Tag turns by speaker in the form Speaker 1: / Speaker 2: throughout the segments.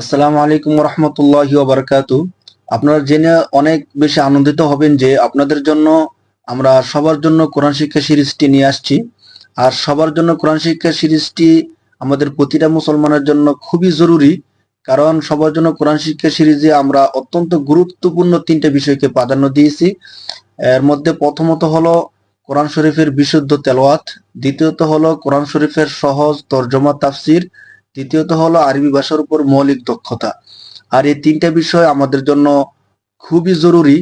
Speaker 1: আসসালামু আলাইকুম রহমতুল্লাহ বারকাতু আপনারা জেনে অনেক বেশি আনন্দিত হবেন যে আপনাদের জন্য আমরা সবার জন্য কোরআন শিক্ষা সিরিজটি নিয়ে আসছি। আর সবার জন্য কোরআন শিক্ষা সিরিজটি আমাদের প্রতিটা মুসলমানের জন্য খুবই জরুরি, কারণ সবার জন্য কোরআন শিক্ষা সিরিজে আমরা অত্যন্ত গুরুত্বপূর্ণ তিনটে বিষয়কে প্রাধান্য দিয়েছি। এর মধ্যে প্রথমত হলো কোরআন শরীফের বিশুদ্ধ তেলাওয়াত, দ্বিতীয়ত হলো কোরআন শরীফের সহজ তর্জমা তাফসির তৃতীয়ত হলো আরবি ভাষার উপর মৌলিক দক্ষতা। আর এই তিনটা বিষয় আমাদের জন্য খুবই জরুরি,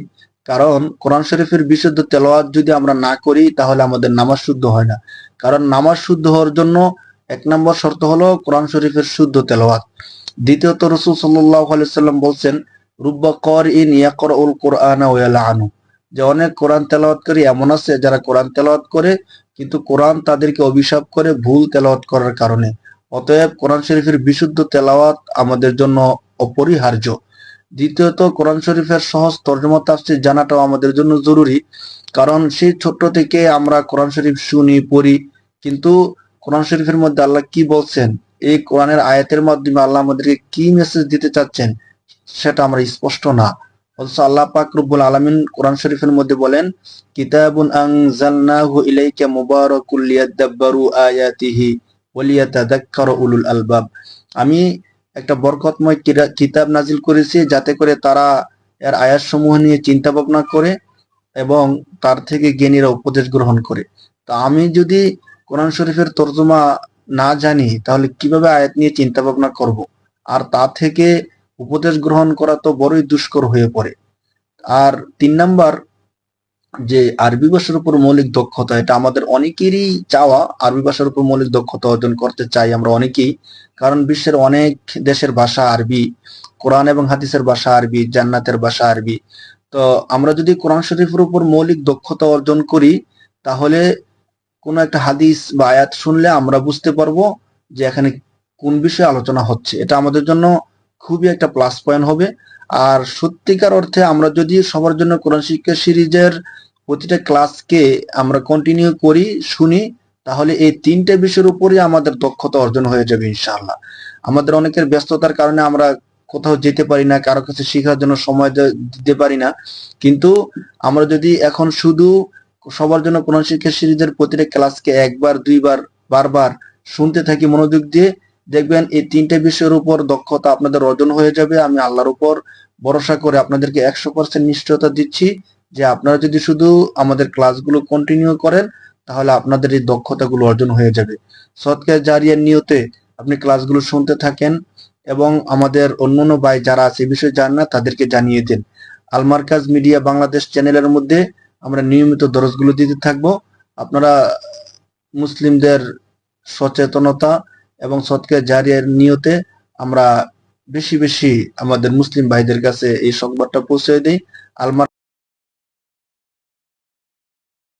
Speaker 1: কারণ কোরআন শরীফের বিশুদ্ধ তেলাওয়াত যদি আমরা না করি, তাহলে আমাদের নামাজ শুদ্ধ হয় না। কারণ নামাজ শুদ্ধ হওয়ার জন্য এক নম্বর শর্ত হলো কোরআন শরীফের শুদ্ধ তেলাওয়াত। দ্বিতীয়ত রসুল সাল্লাম বলছেন, রুব্বা কর ইন ইয়াকর উল কোরআন আনু যে অনেক কোরআন তেলাওয়াতকারী এমন আছে যারা কোরআন তেলাওয়াত করে, কিন্তু কোরআন তাদেরকে অভিশাপ করে ভুল তেলাওয়াত করার কারণে। অতএব কোরআন শরীফের বিশুদ্ধ তেলাওয়াত আমাদের জন্য অপরিহার্য। দ্বিতীয়ত, কোরআন শরীফের সহজ তর্জমা তাফসির জানাটাও আমাদের জন্য জরুরি। কারণ সেই ছোট্ট থেকে আমরা কোরআন শরীফ শুনি, পড়ি, কিন্তু কোরআন শরীফের মধ্যে আল্লাহ কি বলছেন? এই কোরআনের আয়াতের মাধ্যমে আল্লাহ আমাদেরকে কি মেসেজ দিতে চাচ্ছেন, সেটা আমরা স্পষ্ট না। অথচ আল্লাহ পাক রব্বুল আলামিন কোরআন শরীফের মধ্যে বলেন, কিতাবুন আনজালনাহু ইলাইকা মুবারাকুল লিয়াদাব্বারু আয়াতিহি। উলুল আলবাব। আমি একটা বরকতময় কিতাব নাজিল করেছি যাতে করে তারা এর আয়াত সমূহ নিয়ে চিন্তা ভাবনা করে এবং তার থেকে জ্ঞানীরা উপদেশ গ্রহণ করে। তো আমি যদি কোরআন শরীফের তর্জমা না জানি, তাহলে কীভাবে আয়াত নিয়ে চিন্তা ভাবনা করব? আর তা থেকে উপদেশ গ্রহণ করা তো বড়ই দুষ্কর হয়ে পড়ে। আর তিন নাম্বার যে আরবি ভাষার উপর মৌলিক দক্ষতা, এটা আমাদের অনেকেরই চাওয়া আরবি ভাষার উপর মৌলিক দক্ষতা অর্জন করতে চাই আমরা অনেকেই। কারণ বিশ্বের অনেক দেশের ভাষা আরবি, কোরআন এবং হাদিসের ভাষা আরবি, জান্নাতের ভাষা আরবি। তো আমরা যদি কোরআন শরীফের উপর মৌলিক দক্ষতা অর্জন করি, তাহলে কোনো একটা হাদিস বা আয়াত শুনলে আমরা বুঝতে পারব যে এখানে কোন বিষয়ে আলোচনা হচ্ছে। এটা আমাদের জন্য খুবই একটা প্লাস পয়েন্ট হবে। আর সত্যিকার অর্থে আমরা যদি সবার জন্য কোরআন শিক্ষা সিরিজের প্রতিটা ক্লাসকে আমরা কন্টিনিউ করি, শুনি, তাহলে এই তিনটে বিষয়ের উপরই আমাদের দক্ষতা অর্জন হয়ে যাবে ইনশাআল্লাহ। আমাদের অনেকের ব্যস্ততার কারণে আমরা কোথাও যেতে পারি না, কারও কাছে শেখার জন্য সময় দিতে পারি না। কিন্তু আমরা যদি এখন শুধু সবার জন্য কোরআন শিক্ষা সিরিজের প্রতিটা ক্লাসকে একবার, দুইবার, বারবার শুনতে থাকি মনোযোগ দিয়ে দেখবেন এই তিনটে বিষয়ের উপর দক্ষতা আপনাদের অর্জন হয়ে যাবে। আমি আল্লাহর উপর ভরসা করে আপনাদেরকে একশো পার্সেন্ট নিশ্চয়তা দিচ্ছি যে আপনারা যদি শুধু আমাদের ক্লাসগুলো কন্টিনিউ করেন, তাহলে আপনাদের এই দক্ষতাগুলো অর্জন হয়ে যাবে। সৎকার জারিয়ার নিয়তে আপনি ক্লাসগুলো শুনতে থাকেন এবং আমাদের অন্যান্য ভাই যারা আছে বিষয়ে জান না, তাদেরকে জানিয়ে দিন। আলমার্কাজ মিডিয়া বাংলাদেশ চ্যানেলের মধ্যে আমরা নিয়মিত দরজগুলো দিতে থাকব। আপনারা মুসলিমদের সচেতনতা এবং সৎকার জারিয়ার নিয়তে আমরা বেশি বেশি আমাদের মুসলিম ভাইদের কাছে এই সংবাদটা পৌঁছে দিই। আলমার